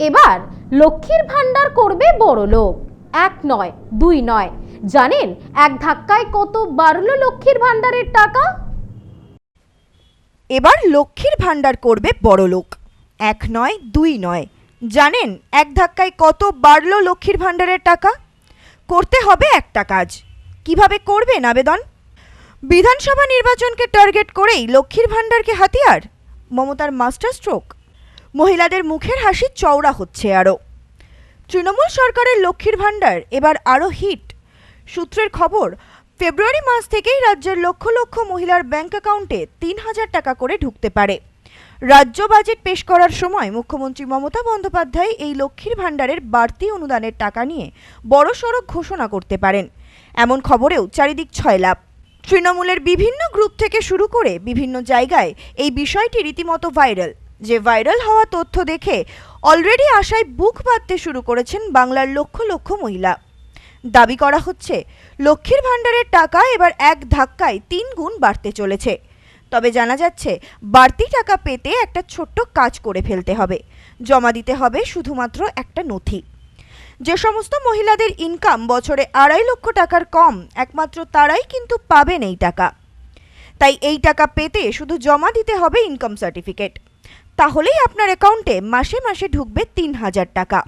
এবার লক্ষ্মীর ভাণ্ডার করবে বড় লোক। এক নয়, দুই নয়। জানেন, এক ধাক্কায় কত বাড়ল লক্ষ্মীর ভাণ্ডারের টাকা? এবার লক্ষ্মীর ভাণ্ডার করবে বড়লোক এক নয়, দুই নয়। জানেন, এক ধাক্কায় কত বাড়ল লক্ষ্মীর ভাণ্ডারের টাকা? করতে হবে একটা কাজ। কীভাবে করবেন আবেদন? বিধানসভা নির্বাচনকে টার্গেট করেই লক্ষ্মীর ভাণ্ডারকে হাতিয়ার? মমতার মাস্টার স্ট্রোক মহিলাদের মুখের হাসি চওড়া হচ্ছে আরও তৃণমূল সরকারের লক্ষ্মীর ভাণ্ডার, এবার আরও হিট। সূত্রের খবর, ফেব্রুয়ারি মাস থেকেই রাজ্যের লক্ষ লক্ষ মহিলার ব্যাংক অ্যাকাউন্টে তিন হাজার টাকা করে ঢুকতে পারে। রাজ্য বাজেট পেশ করার সময় মুখ্যমন্ত্রী মমতা বন্দ্যোপাধ্যায় এই লক্ষ্মীর ভাণ্ডারের বাড়তি অনুদানের টাকা নিয়ে বড় সড়ক ঘোষণা করতে পারেন। এমন খবরেও চারিদিক ছয় লাভ তৃণমূলের বিভিন্ন গ্রুপ থেকে শুরু করে বিভিন্ন জায়গায় এই বিষয়টি রীতিমতো ভাইরাল। যে ভাইরাল হওয়া তথ্য দেখে অলরেডি আশায় বুক বাঁধতে শুরু করেছেন বাংলার লক্ষ লক্ষ মহিলা। দাবি করা হচ্ছে, লক্ষ্মীর ভাণ্ডারের টাকা এবার এক ধাক্কায় তিন গুণ বাড়তে চলেছে। তবে জানা যাচ্ছে, বাড়তি টাকা পেতে একটা ছোট্ট কাজ করে ফেলতে হবে। জমা দিতে হবে শুধুমাত্র একটা নথি। যে সমস্ত মহিলাদের ইনকাম বছরে আড়াই লক্ষ টাকার কম, একমাত্র তারাই কিন্তু পাবেন এই টাকা। তাই এই টাকা পেতে শুধু জমা দিতে হবে ইনকাম সার্টিফিকেট তাহলেই আপনার অ্যাকাউন্টে মাসে মাসে ঢুকবে তিন হাজার টাকা।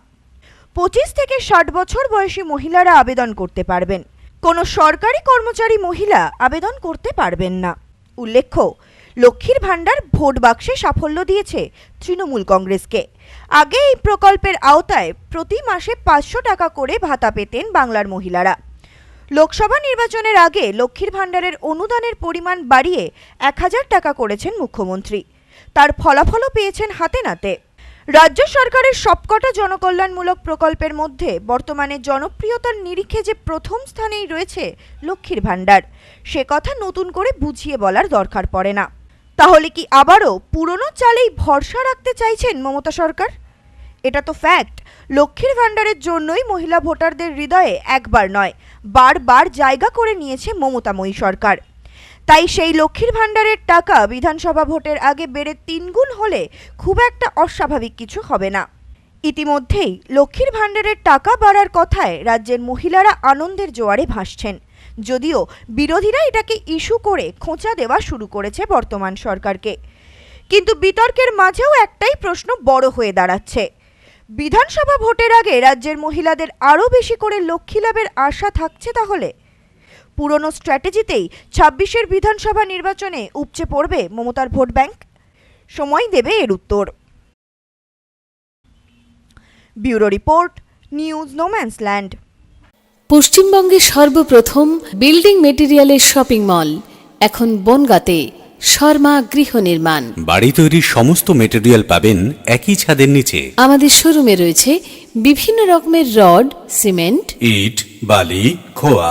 পঁচিশ থেকে ষাট বছর বয়সী মহিলারা আবেদন করতে পারবেন। কোনো সরকারি কর্মচারী মহিলা আবেদন করতে পারবেন না। উল্লেখ্য, লক্ষ্মীর ভাণ্ডার ভোট বাক্সে সাফল্য দিয়েছে তৃণমূল কংগ্রেসকে। আগে এই প্রকল্পের আওতায় প্রতি মাসে পাঁচশো টাকা করে ভাতা পেতেন বাংলার মহিলারা। লোকসভা নির্বাচনের আগে লক্ষ্মীর ভাণ্ডারের অনুদানের পরিমাণ বাড়িয়ে এক হাজার টাকা করেছেন মুখ্যমন্ত্রী। তার ফলাফলও পেয়েছেন হাতে নাতে। রাজ্য সরকারের সবকটা জনকল্যাণমূলক প্রকল্পের মধ্যে বর্তমানে জনপ্রিয়তার নিরিখে যে প্রথম স্থানেই রয়েছে লক্ষ্মীর ভাণ্ডার, সে কথা নতুন করে বুঝিয়ে বলার দরকার পড়ে না। তাহলে কি আবারও পুরনো চালেই ভরসা রাখতে চাইছেন মমতা সরকার? এটা তো ফ্যাক্ট লক্ষ্মীর ভাণ্ডারের জন্যই মহিলা ভোটারদের হৃদয়ে একবার নয়, বারবার জায়গা করে নিয়েছে মমতাময়ী সরকার। তাই সেই লক্ষ্মীর ভাণ্ডারের টাকা বিধানসভা ভোটের আগে বেড়ে তিনগুণ হলে খুব একটা অস্বাভাবিক কিছু হবে না। ইতিমধ্যেই লক্ষ্মীর ভাণ্ডারের টাকা বাড়ার কথায় রাজ্যের মহিলারা আনন্দের জোয়ারে ভাসছেন। যদিও বিরোধীরা এটাকে ইস্যু করে খোঁচা দেওয়া শুরু করেছে বর্তমান সরকারকে। কিন্তু বিতর্কের মাঝেও একটাই প্রশ্ন বড় হয়ে দাঁড়াচ্ছে। বিধানসভা ভোটের আগে রাজ্যের মহিলাদের আরও বেশি করে লক্ষ্মী লাভের আশা থাকছে তাহলে? পুরনো স্ট্র্যাটেজিতেই ছাব্বিশের বিধানসভা নির্বাচনে উপচে পড়বে মমতার ভোট ব্যাংক। সময় দেবে এর উত্তর। Bureau report news no man's land. পশ্চিমবঙ্গের সর্বপ্রথম বিল্ডিং মেটেরিয়ালের শপিং মল এখন বনগাঁতে শর্মা গৃহ নির্মাণ। বাড়ি তৈরির সমস্ত মেটেরিয়াল পাবেন একই ছাদের নিচে। আমাদের শোরুমে রয়েছে বিভিন্ন রকমের রড সিমেন্ট। ইট বালি খোয়া